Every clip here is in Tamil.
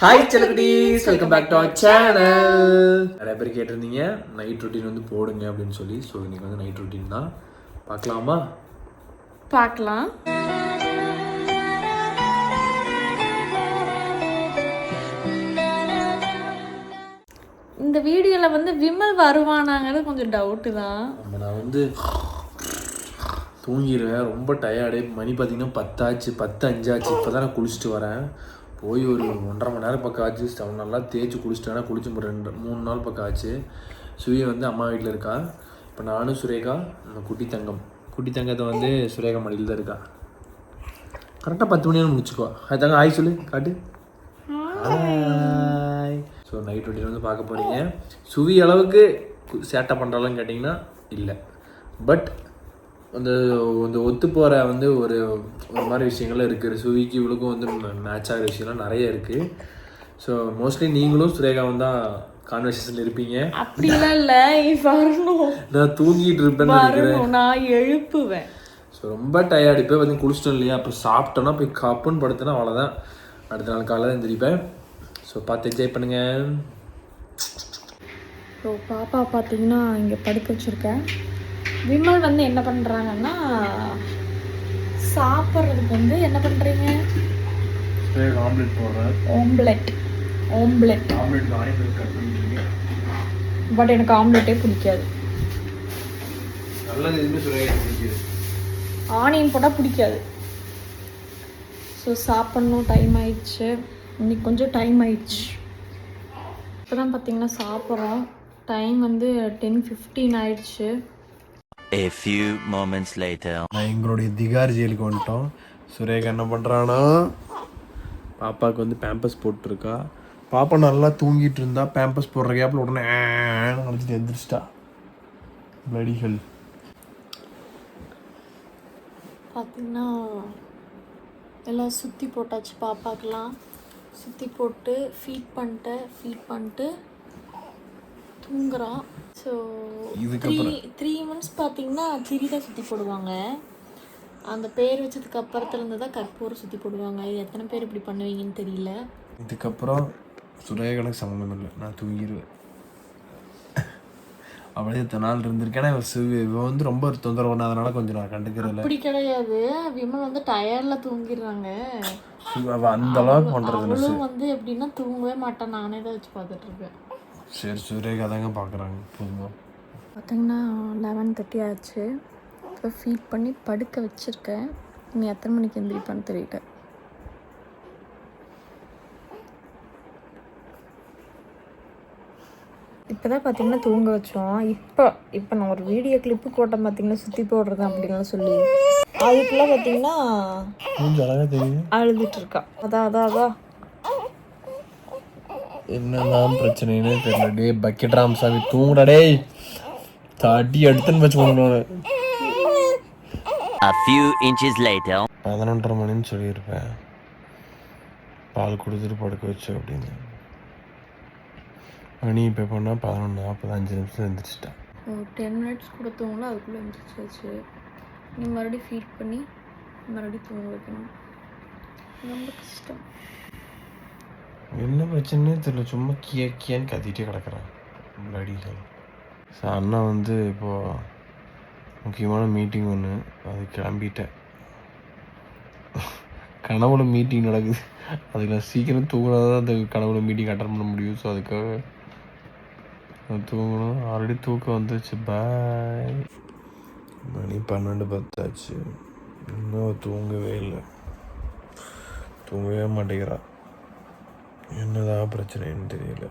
Hi செலகுட்டீஸ் welcome back to our channel நிறைய பேர் கேட்டிருந்தீங்க நைட் ரொட்டீன் வந்து போடுங்க அப்படின்னு சொல்லி. ஸோ இன்னைக்கு வந்து நைட் ரொட்டீன் தான். பார்க்கலாமா? பார்க்கலாம். இந்த வீடியோவில் வந்து விமல் வருவானாங்கிறது கொஞ்சம் டவுட்டு தான். நம்ம நான் வந்து தூங்கிடுவேன் ரொம்ப டயர்டு மணி பார்த்தீங்கன்னா பத்தாச்சு பத்து அஞ்சாச்சு. இப்போ தான் நான் குளிச்சுட்டு வரேன். போய் ஒரு ஒன்றரை மணி நேரம் பக்கம் ஆச்சு. ஸ்டவ் நல்லா தேய்ச்சி குளிச்சிட்டேன்னா குளிச்சு ரெண்டு மூணு நாள் பக்கம் ஆச்சு. சுவி வந்து அம்மா வீட்டில் இருக்கா? இப்போ நானும் சுரேகா நம்ம குட்டி தங்கம். குட்டி தங்கத்தை வந்து சுரேகா மடியில் தான் இருக்கா. கரெக்டாக பத்து மணி நேரம் முடிச்சுக்கோ. அது தங்க ஆய் சொல்லு காட்டு. ஸோ நைட் ரொட்டீன் வந்து பார்க்க போகிறீங்க சுவி அளவுக்கு சேட்டை பண்ணுறாலும் கேட்டிங்கன்னா இல்லை. பட் அந்த அந்த ஒத்து போகிற வந்து ஒரு ஒரு மாதிரி விஷயங்கள்லாம் இருக்குது சுவிக்கு இவளுக்கும் வந்து மேட்ச் ஆகிற விஷயம்லாம் நிறைய இருக்குது ஸோ மோஸ்ட்லி நீங்களும் சுரேகாவும் தான் கான்வர்சேஷனில் இருப்பீங்க. அப்படிலாம் இல்லை. வரணும். நான் தூங்கிட்டு இருப்பேன்னு நினைக்கிறேன். நான் எழுப்புவேன். ஸோ ரொம்ப டயர்டு இப்போ வந்து குளிச்சிட்டோம் இல்லையா? அப்போ சாப்பிட்டோன்னா போய் கப்புன்னு படுத்தனா அவ்வளோதான் அடுத்த நாள் காலையில் எழுந்திரிப்பேன் ஸோ பார்த்து என்ஜாய் பண்ணுங்க. ஸோ பாப்பா பார்த்தீங்கன்னா இங்கே படுக்க வச்சுருக்கேன். விமல் வந்து என்ன பண்ணுறாங்கன்னா சாப்பிட்றதுக்கு வந்து என்ன பண்ணுறீங்க ஆம்லெட் போடுறேன் ஆம்லெட். பட் எனக்கு ஆம்லெட்டே பிடிக்குது. ஆனியன் போட்டால் பிடிக்காது. ஸோ சாப்பிட்ணும் டைம் ஆயிடுச்சு. இன்னைக்கு கொஞ்சம் டைம் ஆயிடுச்சு. இப்போ தான் பார்த்தீங்கன்னா சாப்பிட்றோம். டைம் வந்து டென் ஃபிஃப்டீன் ஆயிடுச்சு. A few moments later. நான் எங்களுடைய திகார் ஜெயிலுக்கு வந்துட்டோம். சுரேகா என்ன பண்ணுறான்னா பாப்பாவுக்கு வந்து பேம்பஸ் போட்டிருக்கா. பாப்பா நல்லா தூங்கிட்டு இருந்தா பேம்பஸ் போடுற கேப்பில் உடனே நினச்சிட்டு எந்திரிச்சிட்டா. பிளடிகள் பார்த்தீங்கன்னா எல்லாம் சுற்றி போட்டாச்சு பாப்பாக்கெலாம் சுற்றி போட்டு ஃபீட் பண்ணிட்டு ஃபீட் பண்ணிட்டு தூங்குறான் ஸோ த்ரீ த்ரீ மந்த்ஸ் பார்த்தீங்கன்னா திரி தான் சுற்றி போடுவாங்க. அந்த பேர் வச்சதுக்கு அப்புறத்துலேருந்து தான் கற்பூரம் சுற்றி போடுவாங்க. இது எத்தனை பேர் இப்படி பண்ணுவீங்கன்னு தெரியல. இதுக்கப்புறம் சுரேகனுக்கு சம்மந்தம் இல்லை. நான் தூங்கிடுவேன் அப்படியே இத்தனை நாள் இருந்திருக்கேன். இவ சிவ- இவ வந்து ரொம்ப தொந்தரவு பண்ணாதனால கொஞ்சம் நான் கண்டுக்கிறதில்ல. அப்படி கிடையாது. விமல் வந்து டயர்டில் தூங்கிடுறாங்க. அந்த அளவுக்கு பண்ணுறது வந்து எப்படின்னா தூங்கவே மாட்டான் நானே தான் வச்சு பார்த்துட்டு இருப்பேன். சரி சுரேகா தாங்க பார்க்குறாங்க போதுமா. பார்த்தீங்கன்னா லெவன் தேர்ட்டி ஆச்சு. இப்போ ஃபீட் பண்ணி படுக்க வச்சுருக்கேன். நீ எத்தனை மணிக்கு எந்திரிப்பான்னு தெரியல. இப்போ தான் பார்த்தீங்கன்னா தூங்க வச்சோம். இப்போ இப்போ நான் ஒரு வீடியோ கிளிப்பு போட்டேன் பார்த்தீங்கன்னா சுற்றி போடுறது அப்படின்லாம் சொல்லி. அதுக்குள்ள பார்த்தீங்கன்னா அழுதுட்டு இருக்கா. அதான் அதான் அதான். என்னதான் பிரச்சனைன்னு தெரியல. டே பக்கெட் ராமசாமி தூங்குடா டேய். தட்டி எடுத்துன்னு வச்சு கொண்டு A few inches later. பதினொன்றரை மணின்னு சொல்லியிருப்பேன். பால் கொடுத்துட்டு படுக்க வச்சு அப்படின்னு. மணி இப்போ பண்ணால் பதினொன்று நாற்பது அஞ்சு நிமிஷம் எழுந்திரிச்சிட்டேன் ஒரு டென் மினிட்ஸ் கூட தூங்கல அதுக்குள்ளே எழுந்திரிச்சாச்சு நீ மறுபடியும் ஃபீட் பண்ணி மறுபடியும் தூங்க வைக்கணும். ரொம்ப கஷ்டம். என்ன பிரச்சனையே தெரியல. சும்மா கிய கியான்னு கத்திகிட்டே கிடக்குறான். அடிகள். ஸோ அண்ணா வந்து இப்போது முக்கியமான மீட்டிங் ஒன்று அது கிளம்பிட்டேன். கனவுல மீட்டிங் நடக்குது. அதுக்கு நான் சீக்கிரம் தூங்கினா தான் அந்த கனவுல மீட்டிங் அட்டன் பண்ண முடியும். ஸோ அதுக்காக தூங்கணும். ஆல்ரெடி தூக்கம் வந்துச்சு பாய் மணி பன்னெண்டு பத்தாச்சு. இன்னும் தூங்கவே இல்லை. தூங்கவே மாட்டேங்கிறா. என்னதான் பிரச்சனைன்னு தெரியல.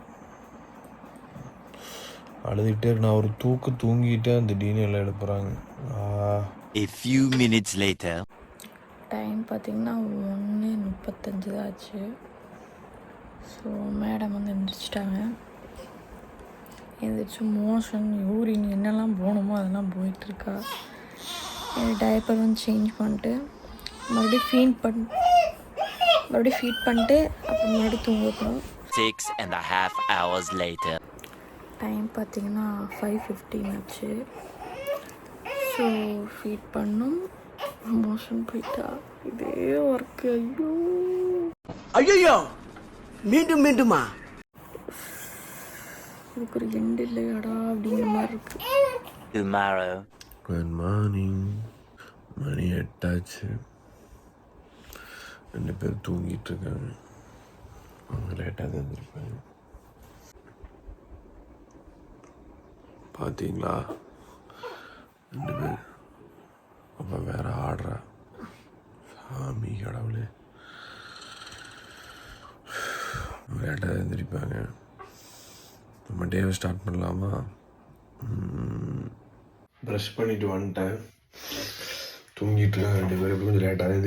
அழுதுகிட்டே இருக்கு. நான் ஒரு தூக்கு தூங்கிட்டே அந்த டீனி எல்லாம் எழுப்புறாங்க A few minutes later. Time பார்த்தீங்கன்னா ஒன்று முப்பத்தஞ்சு தான் ஆச்சு. ஸோ மேடம் வந்து எந்திரிச்சிட்டாங்க. எந்திரிச்சு மோஷன் யூரின் என்னெல்லாம் போகணுமோ அதெல்லாம் போயிட்டுருக்கா டைப்பர் வந்து சேஞ்ச் பண்ணிட்டு மறுபடியும் ஃபீட் பண் மறுபடியும் ஃபீட் பண்ணிட்டு அப்புறம் மறுபடியும் தூங்க வைக்கணும் Six and a half hours later. Time பார்த்தீங்கன்னா ஃபைவ் ஃபிஃப்டீன் ஆச்சு. ஸோ ஃபீட் பண்ணும். மோஷன் போயிட்டா இதே ஒர்க்கு ஐயோ. ஐயோ மீண்டும் மீண்டுமா? இதுக்கு ஒரு எண்டு இல்லையாடா அப்படிங்கிற மாதிரி இருக்கு. Tomorrow. குட் மார்னிங் மணி எட்டாச்சு. ரெண்டு பேர் தூங்கிட்டு இருக்காங்க அவங்க லேட்டாக தான் இருந்திருப்பாங்க பார்த்தீங்களா ரெண்டு பேர் அப்போ வேற ஆடுறா சாமி கடவுளே லேட்டாக எழுந்திருப்பாங்க நம்ம டேவை ஸ்டார்ட் பண்ணலாமா ப்ரஷ் பண்ணிட்டு வந்துட்டேன் தூங்கிட்டு இருக்காங்க ரெண்டு பேரும் கொஞ்சம் லேட்டாக தான்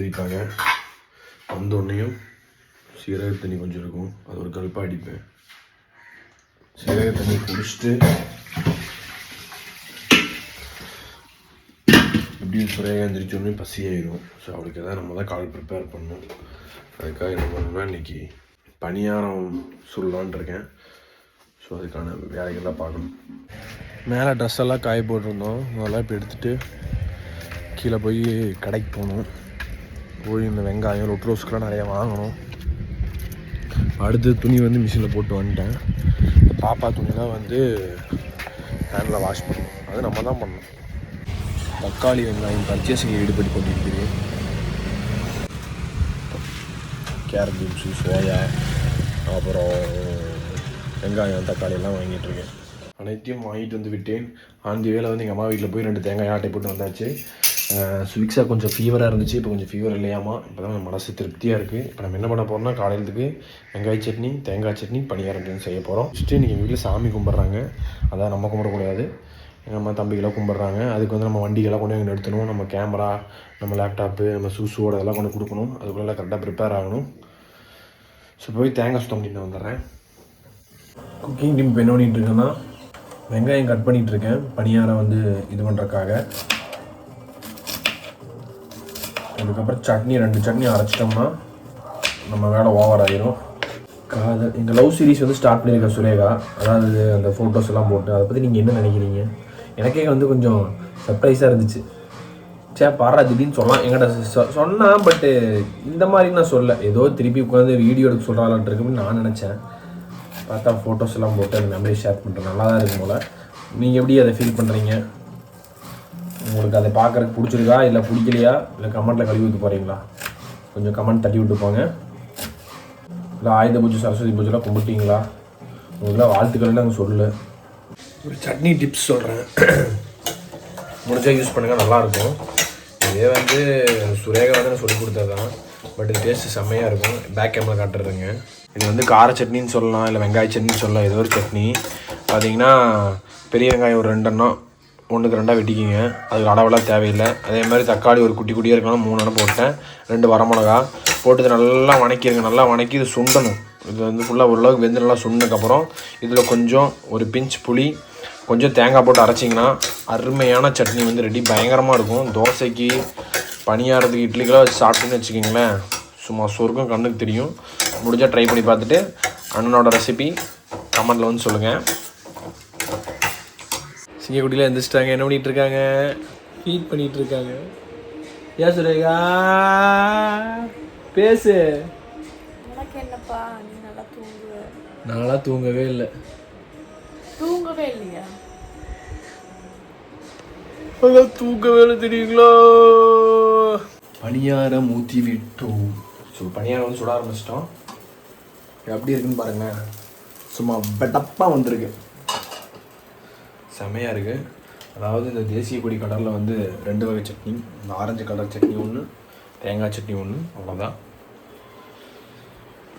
வந்தோடனையும் சீரக தண்ணி கொஞ்சம் இருக்கும். அது ஒரு கல்பாக அடிப்பேன். சீரக தண்ணி குடிச்சிட்டு எப்படியும் சுரையாக எந்திரிச்ச உடனே பசி ஆயிடும் ஸோ அவளுக்கு தான் நம்ம தான் கால் ப்ரிப்பேர் பண்ணணும். அதுக்காக என்ன பண்ணணும்னா இன்னைக்கு பணியாரம் சுடலான் இருக்கேன். ஸோ அதுக்கான வேலைகள்லாம் பார்க்கணும். மேலே ட்ரெஸ் எல்லாம் காய போட்டிருந்தோம். அதெல்லாம் இப்போ எடுத்துகிட்டு கீழே போய் கடைக்கு போகணும். போய் இந்த வெங்காயம் ரொட்ரோஸ்க்கெலாம் நிறையா வாங்கணும். அடுத்து துணி வந்து மிஷினில் போட்டு வந்துட்டேன். பாப்பா துணிலாம் வந்து ஹேண்டில் வாஷ் பண்ணணும். அது நம்ம தான் பண்ணணும். தக்காளி வெங்காயம் பர்ச்சேசிங் ஈடுபட்டு கொண்டிருக்கிறேன். கேரட் பீன்ஸு சோயா அப்புறம் வெங்காயம் தக்காளி எல்லாம் வாங்கிட்டு இருக்கேன். அனைத்தையும் வாங்கிட்டு வந்து விட்டேன். ஆந்தி வேலை வந்து எங்கள் அம்மா வீட்டில் போய் ரெண்டு தேங்காய் ஆட்டை போட்டு வந்தாச்சு. சுவிக்ஸா கொஞ்சம் ஃபீவராக இருந்துச்சு இப்போ கொஞ்சம் ஃபீவர் இல்லையாமா? இப்போ தான் மனசு திருப்தியாக இருக்குது இப்போ நம்ம என்ன பண்ண போகிறோம்னா காலையிலத்துக்கு வெங்காய சட்னி தேங்காய் சட்னி பணியாரம் செய்ய போகிறோம் ஃபஸ்ட்டு இன்றைக்கி எங்கள் வீட்டில் சாமி கும்பிட்றாங்க. அதான் நம்ம கும்பிடக்கூடாது எங்கள் அம்மா தம்பிகளாம் கும்பிட்றாங்க. அதுக்கு வந்து நம்ம வண்டிகளாக கொண்டு வந்து நிறுத்தணும். நம்ம கேமரா நம்ம லேப்டாப்பு நம்ம சூஸோட இதெல்லாம் கொண்டு கொடுக்கணும். அதுக்குள்ளே கரெக்டாக ப்ரிப்பேர் ஆகணும். ஸோ போய் தேங்காய் சுத்தம் பண்ணிட்டு வந்துடுறேன். குக்கிங் டீம் இப்போ என்ன பண்ணிட்டு இருக்கேன்னா வெங்காயம் கட் பண்ணிகிட்ருக்கேன் இருக்கேன். பணியாரம் வந்து இது பண்ணுறக்காக அதுக்கப்புறம் சட்னி ரெண்டு சட்னி அரைச்சிட்டோம்னா நம்ம வேலை ஓவர் ஆகிரும் காதல் எங்கள் லவ் சீரிஸ் வந்து ஸ்டார்ட் பண்ணியிருக்கேன் சுரேகா. அதாவது அந்த ஃபோட்டோஸ் எல்லாம் போட்டு அதை பற்றி நீங்கள் என்ன நினைக்கிறீங்க? எனக்கே வந்து கொஞ்சம் சர்ப்ரைஸாக இருந்துச்சு. சே பாரா திடீர்னு சொல்லலாம் எங்கிட்ட சொ- பட்டு இந்த மாதிரி நான் சொல்ல ஏதோ திருப்பி உட்காந்து வீடியோ எடுக்க சொல்கிறாளான் இருக்குன்னு நான் நினச்சேன். பார்த்தா ஃபோட்டோஸ் எல்லாம் போட்டு அந்த மெமரி ஷேர் பண்ணுறேன் நல்லா தான் இருக்கும் போல். நீங்கள் எப்படி அதை ஃபீல் பண்ணுறீங்க உங்களுக்கு அதை பார்க்குறதுக்கு பிடிச்சிருக்கா? இல்லை பிடிக்கலையா? இல்லை கமெண்ட்டில் கழுவி ஊற்ற போகிறீங்களா கொஞ்சம் கமெண்ட் தட்டி விட்டு போங்க. இல்லை ஆயுத பூஜை சரஸ்வதி பூஜைலாம் கும்பிட்டீங்களா? உங்களுக்குலாம் வாழ்த்துக்கள்னு நாங்கள் சொல்லு ஒரு சட்னி டிப்ஸ் சொல்கிறேன் முடிஞ்சா யூஸ் பண்ணுங்கள் நல்லாயிருக்கும். இதே வந்து சுரேகா வந்து நான் சொல்லி கொடுத்தது தான் பட் இது டேஸ்ட்டு செம்மையாக இருக்கும். பேக் கேமரா காட்டுறதுங்க. இது வந்து கார சட்னின்னு சொல்லலாம் இல்லை வெங்காய சட்னின்னு சொல்லலாம் ஏதோ ஒரு சட்னி. பார்த்தீங்கன்னா பெரிய வெங்காயம் ஒரு ரெண்டெண்ணம் ஒன்றுக்கு ரெண்டாக வெட்டிக்கிங்க. அதுக்கு அளவெல்லாம் தேவையில்லை. அதே மாதிரி தக்காளி ஒரு குட்டி குட்டியாக இருக்கணும் மூணு அணை போட்டேன். ரெண்டு வரமிளகா. போட்டு நல்லா வணக்கிடுங்க நல்லா வணக்கி இது சுண்டணும். இது வந்து ஃபுல்லாக ஓரளவுக்கு வெந்து நல்லா சுண்டதுக்கப்புறம் இதில் கொஞ்சம் ஒரு பிஞ்ச் புளி கொஞ்சம் தேங்காய் போட்டு அரைச்சிங்கன்னா அருமையான சட்னி வந்து ரெடி. பயங்கரமாக இருக்கும். தோசைக்கு பணியாரத்துக்கு இட்லிக்கெல்லாம் வச்சு சாப்பிட்டுன்னு வச்சுக்கிங்களேன். சும்மா சொர்க்கம் கண்ணுக்கு தெரியும். முடிஞ்சால் ட்ரை பண்ணி பார்த்துட்டு அண்ணனோட ரெசிபி கமெண்டில் வந்து சொல்லுங்கள் சிங்கக்குட்டியில் எந்திரிச்சிட்டாங்க. என்ன பண்ணிட்டு இருக்காங்க? ஃபீட் பண்ணிட்டு இருக்காங்க. ஏன் சுரேகா? பேசு. உனக்கு என்னப்பா? நீ நல்லா தூங்குவ. தூங்கவே இல்லை. தூங்கவே இல்லையா? அதான் தூக்கவே இல்லை தெரியுங்களா? பணியாரம் ஊற்றி விட்டோம். ஸோ பணியாரம் வந்து சுட ஆரம்பிச்சிட்டோம். எப்படி இருக்குன்னு பாருங்க சும்மா பெட்டப்பாக வந்திருக்கு. செமையாக இருக்குது அதாவது இந்த தேசிய கொடி கடலில் வந்து ரெண்டு வகை சட்னி இந்த ஆரஞ்சு கலர் சட்னி ஒன்று தேங்காய் சட்னி ஒன்று அவ்வளோதான்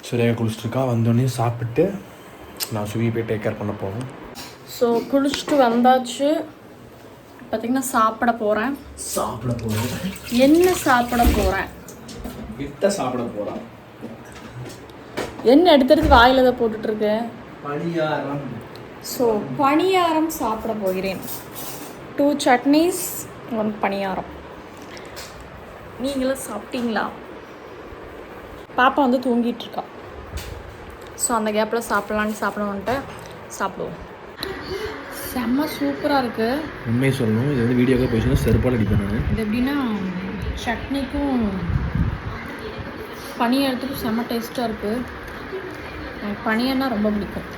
சுரேகா குளிச்சுட்டுருக்கா வந்தோடனே சாப்பிட்டு நான் சுவி போய் டேக் கேர் பண்ண போகணும் ஸோ குளிச்சுட்டு வந்தாச்சு. பார்த்தீங்கன்னா சாப்பிட போகிறேன் சாப்பிட போகிறேன் என்ன சாப்பிட போகிறேன் விட்ட சாப்பிட போகிறான் என்ன எடுத்து எடுத்து வாயில் தான் போட்டுட்ருக்கு பணியாரம். ஸோ பணியாரம் சாப்பிட போகிறேன். Two chutneys one paniyaram. நீங்களும் சாப்பிட்டீங்களா? பாப்பா வந்து தூங்கிட்டு இருக்கா. ஸோ அந்த கேப்பில் சாப்பிட்லான்னு சாப்பிட வந்துட்டு சாப்பிடுவோம். செம்ம சூப்பராக இருக்குது உண்மையை சொல்லணும். இது வந்து வீடியோக்காக போயிடுச்சுன்னா செருப்பால் அடிப்பேன் நான். இது எப்படின்னா சட்னிக்கும் பணியாரத்துக்கும் செம்ம டேஸ்ட்டாக இருக்குது எனக்கு பனியன்னா ரொம்ப பிடிக்கும்.